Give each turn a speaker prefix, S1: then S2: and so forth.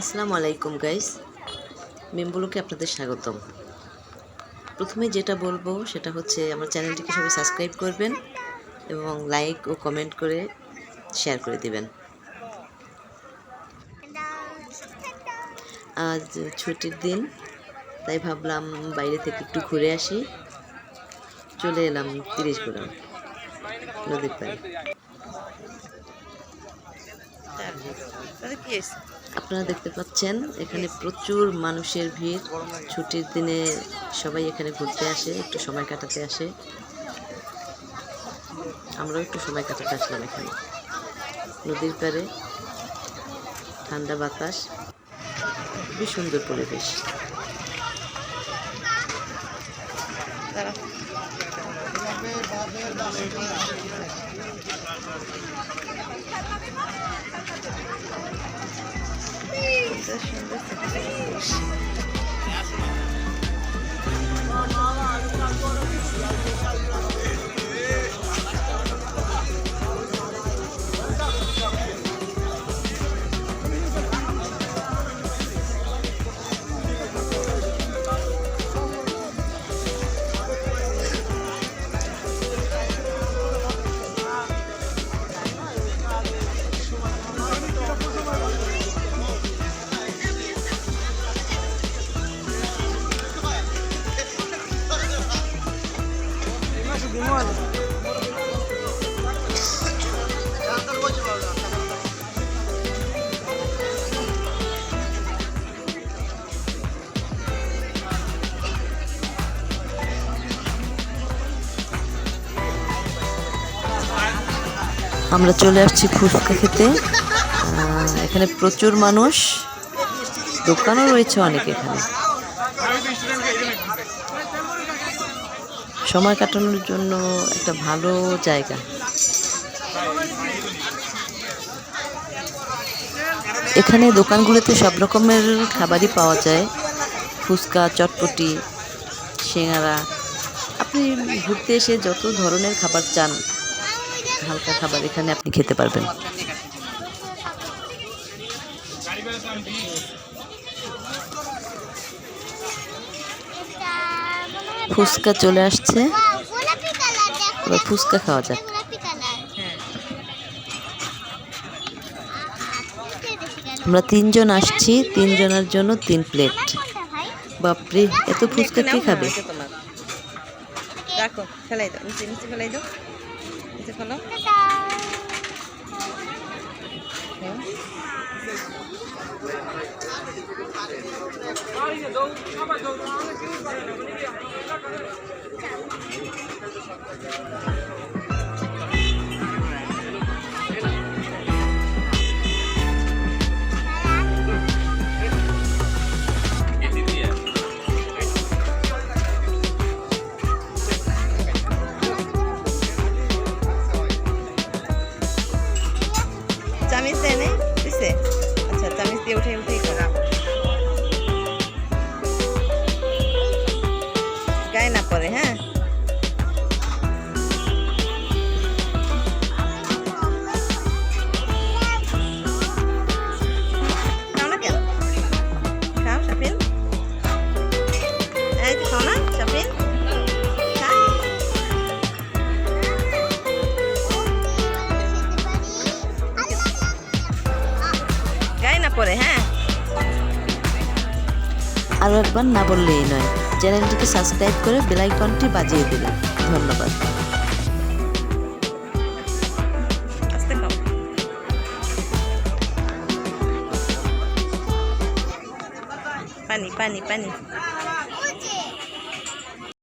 S1: আসসালামু আলাইকুম গাইস মেমবুলোকে আপনাদের স্বাগতম। প্রথমে যেটা বলব, সেটা হচ্ছে আমার চ্যানেলটিকে সবাই সাবস্ক্রাইব করবেন এবং লাইক ও কমেন্ট করে শেয়ার করে দিবেন। আজ ছুটির দিন, তাই ভাবলাম বাইরে থেকে একটু ঘুরে আসি। চলে এলাম তিরিশ গ্রাম নদীর পাড়ে। আপনারা দেখতে পাচ্ছেন এখানে প্রচুর মানুষের ভিড়। ছুটির দিনে সবাই এখানে ঘুরতে আসে একটু সময় কাটাতে আসে। আমরাও একটু সময় কাটাতে আসলাম এখানে। নদীর পাড়ে ঠান্ডা বাতাস খুবই সুন্দর পরিবেশ। 这选择怎么的故事。আমরা চলে আসছি ফুচকা খেতে। এখানে প্রচুর মানুষ। দোকানও রয়েছে অনেক এখানে। সময় কাটানোর জন্য একটা ভালো জায়গা। এখানে দোকানগুলোতে সব রকমের খাবারই পাওয়া যায়। ফুচকা, চটপটি, সিঙ্গারা। আপনি ঘুরতে এসে যত ধরনের খাবার চান, হালকা খাবার এখানে আপনি খেতে পারবেন। ফুচকা চলে আসছে।
S2: গোলাপি কালার দেখো
S1: এবার ফুচকা খাওয়া যাক।
S2: গোলাপি
S1: আমরা তিনজন আসছি তিনজনের জন্য তিন প্লেট। বাপরে এত ফুচকা কে খাবে?
S3: রাখো ফেলাই দাও। নিচে নিচে ফেলাই দাও। নিচে ফেলো। চামিচ দেয় নেই? দিছে? আচ্ছা চামিচ দিয়ে উঠে উঠেই যে খাও না সাফিন গায়ে না পড়ে হ্যাঁ?
S1: আরও একবার না বললেই নয়। চ্যানেলটিকে সাবস্ক্রাইব করে বেলাইকনটি বাজিয়ে দিলেন ধন্যবাদ।
S3: পানি পানি পানি।